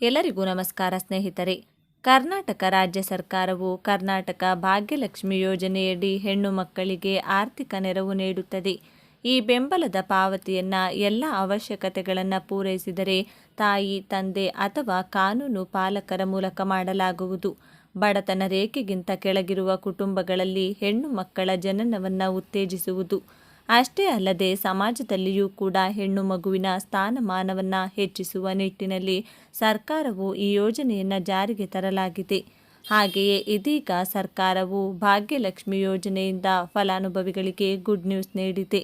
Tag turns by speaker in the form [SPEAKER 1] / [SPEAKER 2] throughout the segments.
[SPEAKER 1] ಎಲ್ಲರಿಗೂ ನಮಸ್ಕಾರ ಸ್ನೇಹಿತರೆ. ಕರ್ನಾಟಕ ರಾಜ್ಯ ಸರ್ಕಾರವು ಕರ್ನಾಟಕ ಭಾಗ್ಯಲಕ್ಷ್ಮಿ ಯೋಜನೆಯಡಿ ಹೆಣ್ಣು ಮಕ್ಕಳಿಗೆ ಆರ್ಥಿಕ ನೆರವು ನೀಡುತ್ತದೆ. ಈ ಬೆಂಬಲದ ಪಾವತಿಯನ್ನು ಎಲ್ಲ ಅವಶ್ಯಕತೆಗಳನ್ನು ಪೂರೈಸಿದರೆ ತಾಯಿ, ತಂದೆ ಅಥವಾ ಕಾನೂನು ಪಾಲಕರ ಮೂಲಕ ಮಾಡಲಾಗುವುದು. ಬಡತನ ರೇಖೆಗಿಂತ ಕೆಳಗಿರುವ ಕುಟುಂಬಗಳಲ್ಲಿ ಹೆಣ್ಣು ಮಕ್ಕಳ ಜನನವನ್ನು ಉತ್ತೇಜಿಸುವುದು. ಅಷ್ಟೇ ಅಲ್ಲದೆ ಸಮಾಜದಲ್ಲಿಯೂ ಕೂಡ ಹೆಣ್ಣು ಮಗುವಿನ ಸ್ಥಾನಮಾನವನ್ನು ಹೆಚ್ಚಿಸುವ ನಿಟ್ಟಿನಲ್ಲಿ ಸರ್ಕಾರವು ಈ ಯೋಜನೆಯನ್ನು ಜಾರಿಗೆ ತರಲಾಗಿದೆ. ಹಾಗೆಯೇ ಇದೀಗ ಸರ್ಕಾರವು ಭಾಗ್ಯಲಕ್ಷ್ಮಿ ಯೋಜನೆಯಿಂದ ಫಲಾನುಭವಿಗಳಿಗೆ ಗುಡ್ ನ್ಯೂಸ್ ನೀಡಿದೆ.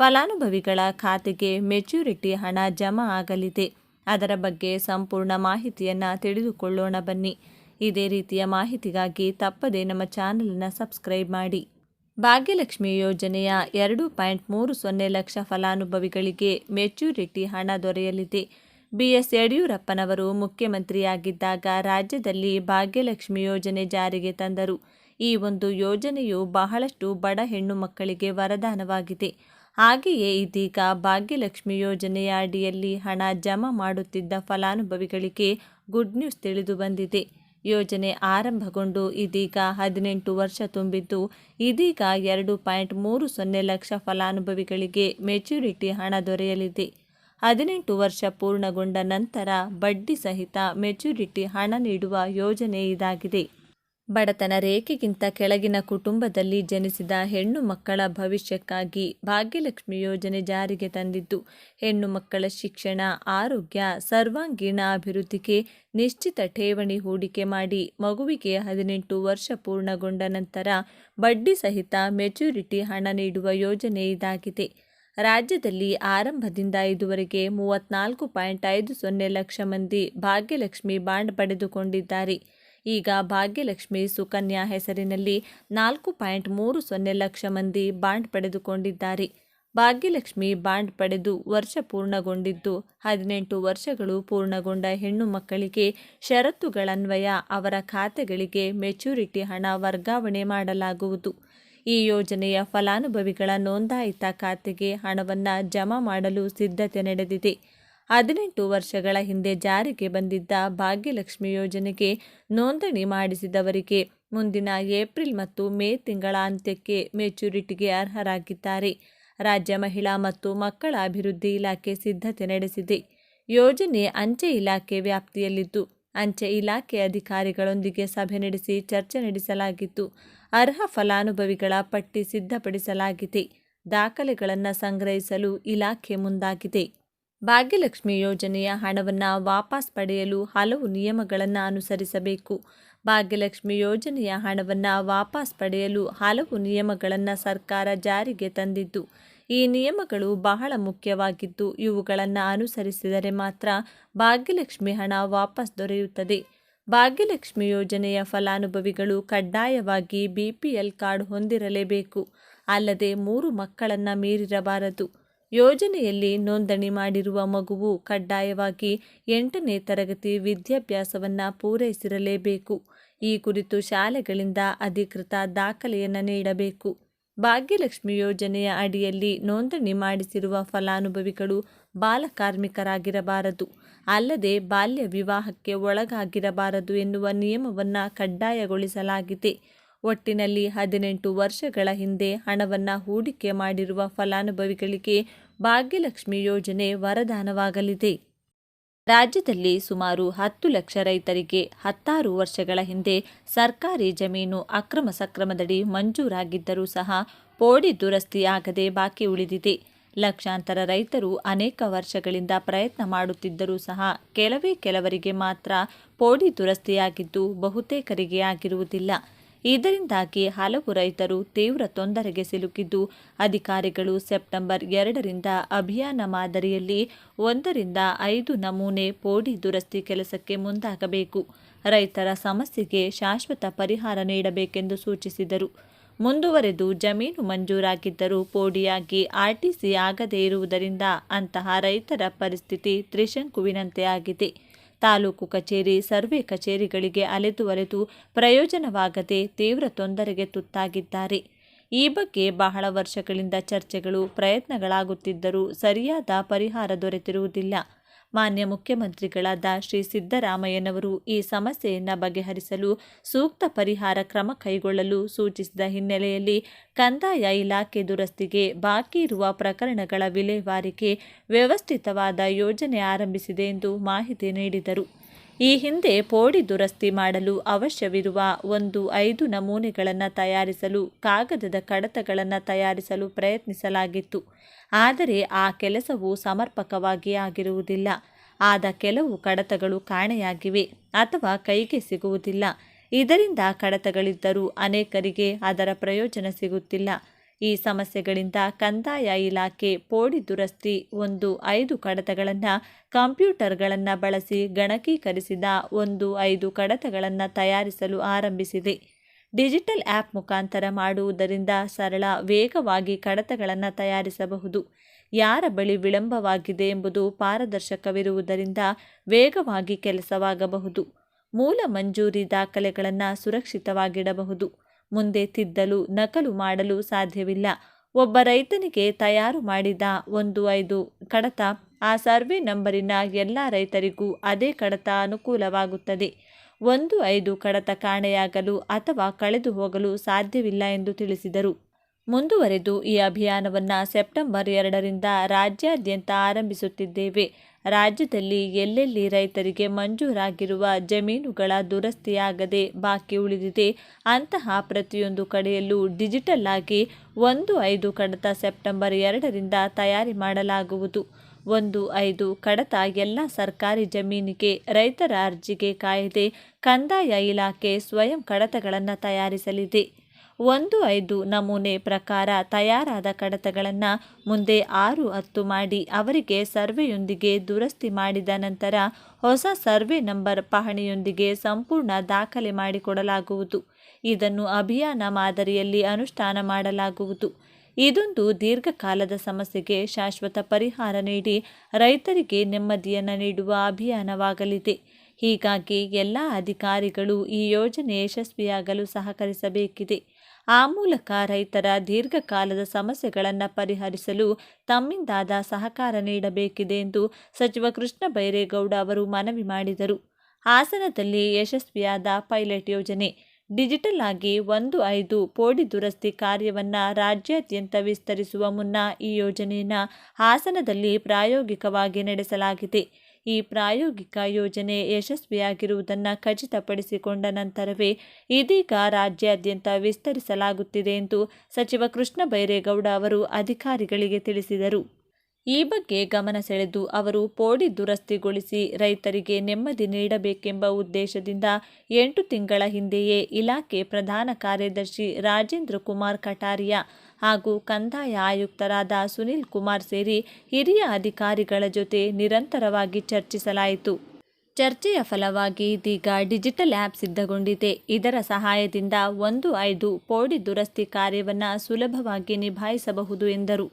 [SPEAKER 1] ಫಲಾನುಭವಿಗಳ ಖಾತೆಗೆ ಮೆಚ್ಯೂರಿಟಿ ಹಣ ಜಮಾ ಆಗಲಿದೆ. ಅದರ ಬಗ್ಗೆ ಸಂಪೂರ್ಣ ಮಾಹಿತಿಯನ್ನು ತಿಳಿದುಕೊಳ್ಳೋಣ ಬನ್ನಿ. ಇದೇ ರೀತಿಯ ಮಾಹಿತಿಗಾಗಿ ತಪ್ಪದೇ ನಮ್ಮ ಚಾನಲನ್ನು ಸಬ್ಸ್ಕ್ರೈಬ್ ಮಾಡಿ. ಭಾಗ್ಯಲಕ್ಷ್ಮಿ ಯೋಜನೆಯ ಎರಡು ಪಾಯಿಂಟ್ ಮೂರು ಸೊನ್ನೆ ಲಕ್ಷ ಫಲಾನುಭವಿಗಳಿಗೆ ಮೆಚ್ಯೂರಿಟಿ ಹಣ ದೊರೆಯಲಿದೆ. ಬಿಎಸ್ ಯಡಿಯೂರಪ್ಪನವರು ಮುಖ್ಯಮಂತ್ರಿಯಾಗಿದ್ದಾಗ ರಾಜ್ಯದಲ್ಲಿ ಭಾಗ್ಯಲಕ್ಷ್ಮಿ ಯೋಜನೆ ಜಾರಿಗೆ ತಂದರು. ಈ ಒಂದು ಯೋಜನೆಯು ಬಹಳಷ್ಟು ಬಡ ಹೆಣ್ಣು ಮಕ್ಕಳಿಗೆ ವರದಾನವಾಗಿದೆ. ಹಾಗೆಯೇ ಇದೀಗ ಭಾಗ್ಯಲಕ್ಷ್ಮಿ ಯೋಜನೆಯ ಅಡಿಯಲ್ಲಿ ಹಣ ಜಮಾ ಮಾಡುತ್ತಿದ್ದ ಫಲಾನುಭವಿಗಳಿಗೆ ಗುಡ್ ನ್ಯೂಸ್ ತಿಳಿದು ಬಂದಿದೆ. ಯೋಜನೆ ಆರಂಭಗೊಂಡು ಇದೀಗ ಹದಿನೆಂಟು ವರ್ಷ ತುಂಬಿದ್ದು, ಇದೀಗ ಎರಡು ಪಾಯಿಂಟ್ ಮೂರು ಸೊನ್ನೆ ಲಕ್ಷ ಫಲಾನುಭವಿಗಳಿಗೆ ಮೆಚ್ಯೂರಿಟಿ ಹಣ ದೊರೆಯಲಿದೆ. ಹದಿನೆಂಟು ವರ್ಷ ಪೂರ್ಣಗೊಂಡ ನಂತರ ಬಡ್ಡಿ ಸಹಿತ ಮೆಚ್ಯೂರಿಟಿ ಹಣ ನೀಡುವ ಯೋಜನೆ ಇದಾಗಿದೆ. ಬಡತನ ರೇಖೆಗಿಂತ ಕೆಳಗಿನ ಕುಟುಂಬದಲ್ಲಿ ಜನಿಸಿದ ಹೆಣ್ಣು ಮಕ್ಕಳ ಭವಿಷ್ಯಕ್ಕಾಗಿ ಭಾಗ್ಯಲಕ್ಷ್ಮಿ ಯೋಜನೆ ಜಾರಿಗೆ ತಂದಿದ್ದು, ಹೆಣ್ಣು ಮಕ್ಕಳ ಶಿಕ್ಷಣ, ಆರೋಗ್ಯ, ಸರ್ವಾಂಗೀಣ ಅಭಿವೃದ್ಧಿಗೆ ನಿಶ್ಚಿತ ಠೇವಣಿ ಹೂಡಿಕೆ ಮಾಡಿ ಮಗುವಿಗೆ ಹದಿನೆಂಟು ವರ್ಷ ಪೂರ್ಣಗೊಂಡ ನಂತರ ಬಡ್ಡಿ ಸಹಿತ ಮೆಚುರಿಟಿ ಹಣ ನೀಡುವ ಯೋಜನೆ ಇದಾಗಿದೆ. ರಾಜ್ಯದಲ್ಲಿ ಆರಂಭದಿಂದ ಇದುವರೆಗೆ ಮೂವತ್ನಾಲ್ಕು ಪಾಯಿಂಟ್ ಐದು ಸೊನ್ನೆ ಲಕ್ಷ ಮಂದಿ ಭಾಗ್ಯಲಕ್ಷ್ಮಿ ಬಾಂಡ್ ಪಡೆದುಕೊಂಡಿದ್ದಾರೆ. ಈಗ ಭಾಗ್ಯಲಕ್ಷ್ಮಿ ಸುಕನ್ಯಾ ಹೆಸರಿನಲ್ಲಿ ನಾಲ್ಕು ಪಾಯಿಂಟ್ ಮೂರು ಸೊನ್ನೆ ಲಕ್ಷ ಮಂದಿ ಬಾಂಡ್ ಪಡೆದುಕೊಂಡಿದ್ದಾರೆ. ಭಾಗ್ಯಲಕ್ಷ್ಮಿ ಬಾಂಡ್ ಪಡೆದು ವರ್ಷ ಪೂರ್ಣಗೊಂಡಿದ್ದು, ಹದಿನೆಂಟು ವರ್ಷಗಳು ಪೂರ್ಣಗೊಂಡ ಹೆಣ್ಣು ಮಕ್ಕಳಿಗೆ ಷರತ್ತುಗಳನ್ವಯ ಅವರ ಖಾತೆಗಳಿಗೆ ಮೆಚ್ಯೂರಿಟಿ ಹಣ ವರ್ಗಾವಣೆ ಮಾಡಲಾಗುವುದು. ಈ ಯೋಜನೆಯ ಫಲಾನುಭವಿಗಳ ನೋಂದಾಯಿತ ಖಾತೆಗೆ ಹಣವನ್ನು ಜಮಾ ಮಾಡಲು ಸಿದ್ಧತೆ ನಡೆದಿದೆ. ಹದಿನೆಂಟು ವರ್ಷಗಳ ಹಿಂದೆ ಜಾರಿಗೆ ಬಂದಿದ್ದ ಭಾಗ್ಯಲಕ್ಷ್ಮಿ ಯೋಜನೆಗೆ ನೋಂದಣಿ ಮಾಡಿಸಿದವರಿಗೆ ಮುಂದಿನ ಏಪ್ರಿಲ್ ಮತ್ತು ಮೇ ತಿಂಗಳ ಅಂತ್ಯಕ್ಕೆ ಮೆಚ್ಯೂರಿಟಿಗೆ ಅರ್ಹರಾಗಿದ್ದಾರೆ. ರಾಜ್ಯ ಮಹಿಳಾ ಮತ್ತು ಮಕ್ಕಳ ಅಭಿವೃದ್ಧಿ ಇಲಾಖೆ ಸಿದ್ಧತೆ ನಡೆಸಿದೆ. ಯೋಜನೆ ಅಂಚೆ ಇಲಾಖೆ ವ್ಯಾಪ್ತಿಯಲ್ಲಿದ್ದು, ಅಂಚೆ ಇಲಾಖೆ ಅಧಿಕಾರಿಗಳೊಂದಿಗೆ ಸಭೆ ನಡೆಸಿ ಚರ್ಚೆ ನಡೆಸಲಾಗಿತ್ತು. ಅರ್ಹ ಫಲಾನುಭವಿಗಳ ಪಟ್ಟಿ ಸಿದ್ಧಪಡಿಸಲಾಗಿದೆ. ದಾಖಲೆಗಳನ್ನು ಸಂಗ್ರಹಿಸಲು ಇಲಾಖೆ ಮುಂದಾಗಿದೆ. ಭಾಗ್ಯಲಕ್ಷ್ಮಿ ಯೋಜನೆಯ ಹಣವನ್ನು ವಾಪಸ್ ಪಡೆಯಲು ಹಲವು ನಿಯಮಗಳನ್ನು ಅನುಸರಿಸಬೇಕು. ಭಾಗ್ಯಲಕ್ಷ್ಮಿ ಯೋಜನೆಯ ಹಣವನ್ನು ವಾಪಸ್ ಪಡೆಯಲು ಹಲವು ನಿಯಮಗಳನ್ನು ಸರ್ಕಾರ ಜಾರಿಗೆ ತಂದಿದ್ದು, ಈ ನಿಯಮಗಳು ಬಹಳ ಮುಖ್ಯವಾಗಿದ್ದು, ಇವುಗಳನ್ನು ಅನುಸರಿಸಿದರೆ ಮಾತ್ರ ಭಾಗ್ಯಲಕ್ಷ್ಮಿ ಹಣ ವಾಪಸ್ ದೊರೆಯುತ್ತದೆ. ಭಾಗ್ಯಲಕ್ಷ್ಮಿ ಯೋಜನೆಯ ಫಲಾನುಭವಿಗಳು ಕಡ್ಡಾಯವಾಗಿ ಬಿಪಿಎಲ್ ಕಾರ್ಡ್ ಹೊಂದಿರಲೇಬೇಕು. ಅಲ್ಲದೆ ಮೂರು ಮಕ್ಕಳನ್ನು ಮೀರಿರಬಾರದು. ಯೋಜನೆಯಲ್ಲಿ ನೋಂದಣಿ ಮಾಡಿರುವ ಮಗುವು ಕಡ್ಡಾಯವಾಗಿ ಎಂಟನೇ ತರಗತಿ ವಿದ್ಯಾಭ್ಯಾಸವನ್ನು ಪೂರೈಸಿರಲೇಬೇಕು. ಈ ಕುರಿತು ಶಾಲೆಗಳಿಂದ ಅಧಿಕೃತ ದಾಖಲೆಯನ್ನು ನೀಡಬೇಕು. ಭಾಗ್ಯಲಕ್ಷ್ಮಿ ಯೋಜನೆಯ ಅಡಿಯಲ್ಲಿ ನೋಂದಣಿ ಮಾಡಿಸಿರುವ ಫಲಾನುಭವಿಗಳು ಬಾಲಕಾರ್ಮಿಕರಾಗಿರಬಾರದು. ಅಲ್ಲದೆ ಬಾಲ್ಯ ವಿವಾಹಕ್ಕೆ ಒಳಗಾಗಿರಬಾರದು ಎನ್ನುವ ನಿಯಮವನ್ನು ಕಡ್ಡಾಯಗೊಳಿಸಲಾಗಿದೆ. ಒಟ್ಟಿನಲ್ಲಿ ಹದಿನೆಂಟು ವರ್ಷಗಳ ಹಿಂದೆ ಹಣವನ್ನು ಹೂಡಿಕೆ ಮಾಡಿರುವ ಫಲಾನುಭವಿಗಳಿಗೆ ಭಾಗ್ಯಲಕ್ಷ್ಮಿ ಯೋಜನೆ ವರದಾನವಾಗಲಿದೆ. ರಾಜ್ಯದಲ್ಲಿ ಸುಮಾರು ಹತ್ತು ಲಕ್ಷ ರೈತರಿಗೆ ಹತ್ತಾರು ವರ್ಷಗಳ ಹಿಂದೆ ಸರ್ಕಾರಿ ಜಮೀನು ಅಕ್ರಮ ಸಕ್ರಮದಡಿ ಮಂಜೂರಾಗಿದ್ದರೂ ಸಹ ಪೋಡಿ ದುರಸ್ತಿಯಾಗದೆ ಬಾಕಿ ಉಳಿದಿದೆ. ಲಕ್ಷಾಂತರ ರೈತರು ಅನೇಕ ವರ್ಷಗಳಿಂದ ಪ್ರಯತ್ನ ಮಾಡುತ್ತಿದ್ದರೂ ಸಹ ಕೆಲವೇ ಕೆಲವರಿಗೆ ಮಾತ್ರ ಪೋಡಿ ದುರಸ್ತಿಯಾಗಿದ್ದು ಬಹುತೇಕರಿಗೆ ಆಗಿರುವುದಿಲ್ಲ. ಇದರಿಂದಾಗಿ ಹಲವು ರೈತರು ತೀವ್ರ ತೊಂದರೆಗೆ ಸಿಲುಕಿದ್ದು, ಅಧಿಕಾರಿಗಳು ಸೆಪ್ಟೆಂಬರ್ ಎರಡರಿಂದ ಅಭಿಯಾನ ಮಾದರಿಯಲ್ಲಿ ಒಂದರಿಂದ ಐದು ನಮೂನೆ ಪೋಡಿ ದುರಸ್ತಿ ಕೆಲಸಕ್ಕೆ ಮುಂದಾಗಬೇಕು. ರೈತರ ಸಮಸ್ಯೆಗೆ ಶಾಶ್ವತ ಪರಿಹಾರ ನೀಡಬೇಕೆಂದು ಸೂಚಿಸಿದರು. ಮುಂದುವರೆದು ಜಮೀನು ಮಂಜೂರಾಗಿದ್ದರೂ ಪೋಡಿಯಾಗಿ ಆರ್ಟಿಸಿ ಆಗದೇ ಇರುವುದರಿಂದ ಅಂತಹ ರೈತರ ಪರಿಸ್ಥಿತಿ ತ್ರಿಶಂಕುವಿನಂತೆ ಆಗಿದೆ. ತಾಲೂಕು ಕಚೇರಿ, ಸರ್ವೆ ಕಚೇರಿಗಳಿಗೆ ಅಲೆದು ಅಲೆದು ಪ್ರಯೋಜನವಾಗದೆ ತೀವ್ರ ತೊಂದರೆಗೆ ತುತ್ತಾಗಿದ್ದಾರೆ. ಈ ಬಗ್ಗೆ ಬಹಳ ವರ್ಷಗಳಿಂದ ಚರ್ಚೆಗಳು, ಪ್ರಯತ್ನಗಳಾಗುತ್ತಿದ್ದರೂ ಸರಿಯಾದ ಪರಿಹಾರ ದೊರೆತಿರುವುದಿಲ್ಲ. ಮಾನ್ಯ ಮುಖ್ಯಮಂತ್ರಿಗಳಾದ ಶ್ರೀ ಸಿದ್ದರಾಮಯ್ಯನವರು ಈ ಸಮಸ್ಯೆಯನ್ನು ಬಗೆಹರಿಸಲು ಸೂಕ್ತ ಪರಿಹಾರ ಕ್ರಮ ಕೈಗೊಳ್ಳಲು ಸೂಚಿಸಿದ ಹಿನ್ನೆಲೆಯಲ್ಲಿ ಕಂದಾಯ ಇಲಾಖೆ ದುರಸ್ತಿಗೆ ಬಾಕಿ ಇರುವ ಪ್ರಕರಣಗಳ ವಿಲೇವಾರಿಗೆ ವ್ಯವಸ್ಥಿತವಾದ ಯೋಜನೆ ಆರಂಭಿಸಿದೆ ಎಂದು ಮಾಹಿತಿ ನೀಡಿದರು. ಈ ಹಿಂದೆ ಪೋಡಿ ದುರಸ್ತಿ ಮಾಡಲು ಅವಶ್ಯವಿರುವ ಒಂದು ಐದು ನಮೂನೆಗಳನ್ನು ತಯಾರಿಸಲು, ಕಾಗದದ ಕಡತಗಳನ್ನು ತಯಾರಿಸಲು ಪ್ರಯತ್ನಿಸಲಾಗಿತ್ತು. ಆದರೆ ಆ ಕೆಲಸವು ಸಮರ್ಪಕವಾಗಿ ಆಗಿರುವುದಿಲ್ಲ. ಆದ ಕೆಲವು ಕಡತಗಳು ಕಾಣೆಯಾಗಿವೆ ಅಥವಾ ಕೈಗೆ ಸಿಗುವುದಿಲ್ಲ. ಇದರಿಂದ ಕಡತಗಳಿದ್ದರೂ ಅನೇಕರಿಗೆ ಅದರ ಪ್ರಯೋಜನ ಸಿಗುತ್ತಿಲ್ಲ. ಈ ಸಮಸ್ಯೆಗಳಿಂದ ಕಂದಾಯ ಇಲಾಖೆ ಪೋಡಿ ದುರಸ್ತಿ ಒಂದು ಐದು ಕಡತಗಳನ್ನು ಕಂಪ್ಯೂಟರ್ಗಳನ್ನು ಬಳಸಿ ಗಣಕೀಕರಿಸಿದ ಒಂದು ಐದು ಕಡತಗಳನ್ನು ತಯಾರಿಸಲು ಆರಂಭಿಸಿದೆ. ಡಿಜಿಟಲ್ ಆ್ಯಪ್ ಮುಖಾಂತರ ಮಾಡುವುದರಿಂದ ಸರಳ ವೇಗವಾಗಿ ಕಡತಗಳನ್ನು ತಯಾರಿಸಬಹುದು. ಯಾರ ಬಳಿ ವಿಳಂಬವಾಗಿದೆ ಎಂಬುದು ಪಾರದರ್ಶಕವಿರುವುದರಿಂದ ವೇಗವಾಗಿ ಕೆಲಸವಾಗಬಹುದು. ಮೂಲ ಮಂಜೂರಿ ದಾಖಲೆಗಳನ್ನು ಸುರಕ್ಷಿತವಾಗಿಡಬಹುದು. ಮುಂದೆ ತಿದ್ದಲು ನಕಲು ಮಾಡಲು ಸಾಧ್ಯವಿಲ್ಲ. ಒಬ್ಬ ರೈತನಿಗೆ ತಯಾರು ಮಾಡಿದ ಒಂದು ಐದು ಕಡತ ಆ ಸರ್ವೆ ನಂಬರಿನ ಎಲ್ಲ ರೈತರಿಗೂ ಅದೇ ಕಡತ ಅನುಕೂಲವಾಗುತ್ತದೆ. ಒಂದು ಐದು ಕಡತ ಕಾಣೆಯಾಗಲು ಅಥವಾ ಕಳೆದು ಹೋಗಲು ಸಾಧ್ಯವಿಲ್ಲ ಎಂದು ತಿಳಿಸಿದರು. ಮುಂದುವರೆದು ಈ ಅಭಿಯಾನವನ್ನು ಸೆಪ್ಟೆಂಬರ್ ಎರಡರಿಂದ ರಾಜ್ಯಾದ್ಯಂತ ಆರಂಭಿಸುತ್ತಿದ್ದೇವೆ. ರಾಜ್ಯದಲ್ಲಿ ಎಲ್ಲೆಲ್ಲಿ ರೈತರಿಗೆ ಮಂಜೂರಾಗಿರುವ ಜಮೀನುಗಳ ದುರಸ್ತಿಯಾಗದೆ ಬಾಕಿ ಉಳಿದಿದೆ, ಅಂತಹ ಪ್ರತಿಯೊಂದು ಕಡೆಯಲ್ಲೂ ಡಿಜಿಟಲ್ ಆಗಿ ಒಂದು ಐದು ಕಡತ ಸೆಪ್ಟೆಂಬರ್ ಎರಡರಿಂದ ತಯಾರಿ ಮಾಡಲಾಗುವುದು. ಒಂದು ಐದು ಕಡತ ಎಲ್ಲ ಸರ್ಕಾರಿ ಜಮೀನಿಗೆ ರೈತರ ಅರ್ಜಿಗೆ ಕಾಯದೆ ಕಂದಾಯ ಇಲಾಖೆ ಸ್ವಯಂ ಕಡತಗಳನ್ನು ತಯಾರಿಸಲಿದೆ. ಒಂದು ಐದು ನಮೂನೆ ಪ್ರಕಾರ ತಯಾರಾದ ಕಡತಗಳನ್ನು ಮುಂದೆ ಆರು ಹತ್ತು ಮಾಡಿ ಅವರಿಗೆ ಸರ್ವೆಯೊಂದಿಗೆ ದುರಸ್ತಿ ಮಾಡಿದ ನಂತರ ಹೊಸ ಸರ್ವೆ ನಂಬರ್ ಪಹಣಿಯೊಂದಿಗೆ ಸಂಪೂರ್ಣ ದಾಖಲೆ ಮಾಡಿಕೊಡಲಾಗುವುದು. ಇದನ್ನು ಅಭಿಯಾನ ಮಾದರಿಯಲ್ಲಿ ಅನುಷ್ಠಾನ ಮಾಡಲಾಗುವುದು. ಇದೊಂದು ದೀರ್ಘಕಾಲದ ಸಮಸ್ಯೆಗೆ ಶಾಶ್ವತ ಪರಿಹಾರ ನೀಡಿ ರೈತರಿಗೆ ನೆಮ್ಮದಿಯನ್ನು ನೀಡುವ ಅಭಿಯಾನವಾಗಲಿದೆ. ಹೀಗಾಗಿ ಎಲ್ಲ ಅಧಿಕಾರಿಗಳು ಈ ಯೋಜನೆ ಯಶಸ್ವಿಯಾಗಲು ಸಹಕರಿಸಬೇಕಿದೆ. ಆ ಮೂಲಕ ರೈತರ ದೀರ್ಘಕಾಲದ ಸಮಸ್ಯೆಗಳನ್ನು ಪರಿಹರಿಸಲು ತಮ್ಮಿಂದಾದ ಸಹಕಾರ ನೀಡಬೇಕಿದೆ ಎಂದು ಸಚಿವ ಕೃಷ್ಣ ಬೈರೇಗೌಡ ಅವರು ಮನವಿ ಮಾಡಿದರು. ಹಾಸನದಲ್ಲಿ ಯಶಸ್ವಿಯಾದ ಪೈಲಟ್ ಯೋಜನೆ. ಡಿಜಿಟಲ್ ಆಗಿ ಒಂದು ಐದು ಪೋಡಿ ದುರಸ್ತಿ ಕಾರ್ಯವನ್ನು ರಾಜ್ಯಾದ್ಯಂತ ವಿಸ್ತರಿಸುವ ಮುನ್ನ ಈ ಯೋಜನೆಯನ್ನು ಹಾಸನದಲ್ಲಿ ಪ್ರಾಯೋಗಿಕವಾಗಿ ನಡೆಸಲಾಗಿದೆ. ಈ ಪ್ರಾಯೋಗಿಕ ಯೋಜನೆ ಯಶಸ್ವಿಯಾಗಿರುವುದನ್ನು ಖಚಿತಪಡಿಸಿಕೊಂಡ ನಂತರವೇ ಇದೀಗ ರಾಜ್ಯಾದ್ಯಂತ ವಿಸ್ತರಿಸಲಾಗುತ್ತಿದೆ ಎಂದು ಸಚಿವ ಕೃಷ್ಣ ಬೈರೇಗೌಡ ಅವರು ಅಧಿಕಾರಿಗಳಿಗೆ ತಿಳಿಸಿದರು. ಈ ಬಗ್ಗೆ ಗಮನ ಸೆಳೆದು ಅವರು ಪೋಡಿ ದುರಸ್ತಿಗೊಳಿಸಿ ರೈತರಿಗೆ ನೆಮ್ಮದಿ ನೀಡಬೇಕೆಂಬ ಉದ್ದೇಶದಿಂದ ಎಂಟು ತಿಂಗಳ ಹಿಂದೆಯೇ ಇಲಾಖೆ ಪ್ರಧಾನ ಕಾರ್ಯದರ್ಶಿ ರಾಜೇಂದ್ರ ಕುಮಾರ್ ಕಟಾರಿಯಾ ಹಾಗೂ ಕಂದಾಯ ಆಯುಕ್ತರಾದ ಸುನಿಲ್ ಕುಮಾರ್ ಸೇರಿ ಹಿರಿಯ ಅಧಿಕಾರಿಗಳ ಜೊತೆ ನಿರಂತರವಾಗಿ ಚರ್ಚಿಸಲಾಯಿತು. ಚರ್ಚೆಯ ಫಲವಾಗಿ ಇದೀಗ ಡಿಜಿಟಲ್ ಆ್ಯಪ್ ಸಿದ್ಧಗೊಂಡಿದೆ. ಇದರ ಸಹಾಯದಿಂದ ಒಂದು ಐದು ಪೋಡಿ ದುರಸ್ತಿ ಕಾರ್ಯವನ್ನು ಸುಲಭವಾಗಿ ನಿಭಾಯಿಸಬಹುದು ಎಂದರು.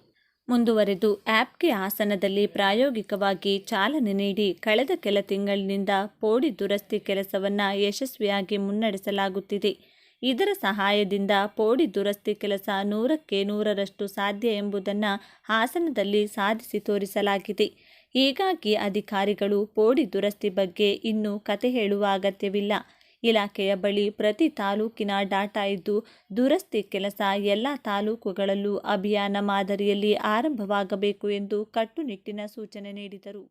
[SPEAKER 1] ಮುಂದುವರೆದು ಆ್ಯಪ್ಗೆ ಆಸನದಲ್ಲಿ ಪ್ರಾಯೋಗಿಕವಾಗಿ ಚಾಲನೆ ನೀಡಿ ಕಳೆದ ಕೆಲ ತಿಂಗಳಿನಿಂದ ಪೋಡಿ ದುರಸ್ತಿ ಕೆಲಸವನ್ನು ಯಶಸ್ವಿಯಾಗಿ ಮುನ್ನಡೆಸಲಾಗುತ್ತಿದೆ. ಇದರ ಸಹಾಯದಿಂದ ಪೋಡಿ ದುರಸ್ತಿ ಕೆಲಸ ನೂರಕ್ಕೆ ನೂರರಷ್ಟು ಸಾಧ್ಯ ಎಂಬುದನ್ನು ಹಾಸನದಲ್ಲಿ ಸಾಧಿಸಿ ತೋರಿಸಲಾಗಿದೆ. ಹೀಗಾಗಿ ಅಧಿಕಾರಿಗಳು ಪೋಡಿ ದುರಸ್ತಿ ಬಗ್ಗೆ ಇನ್ನೂ ಕತೆ ಹೇಳುವ ಅಗತ್ಯವಿಲ್ಲ. ಇಲಾಖೆಯ ಬಳಿ ಪ್ರತಿ ತಾಲೂಕಿನ ಡಾಟಾ ಇದ್ದು, ದುರಸ್ತಿ ಕೆಲಸ ಎಲ್ಲ ತಾಲೂಕುಗಳಲ್ಲೂ ಅಭಿಯಾನ ಮಾದರಿಯಲ್ಲಿ ಆರಂಭವಾಗಬೇಕು ಎಂದು ಕಟ್ಟುನಿಟ್ಟಿನ ಸೂಚನೆ ನೀಡಿದರು.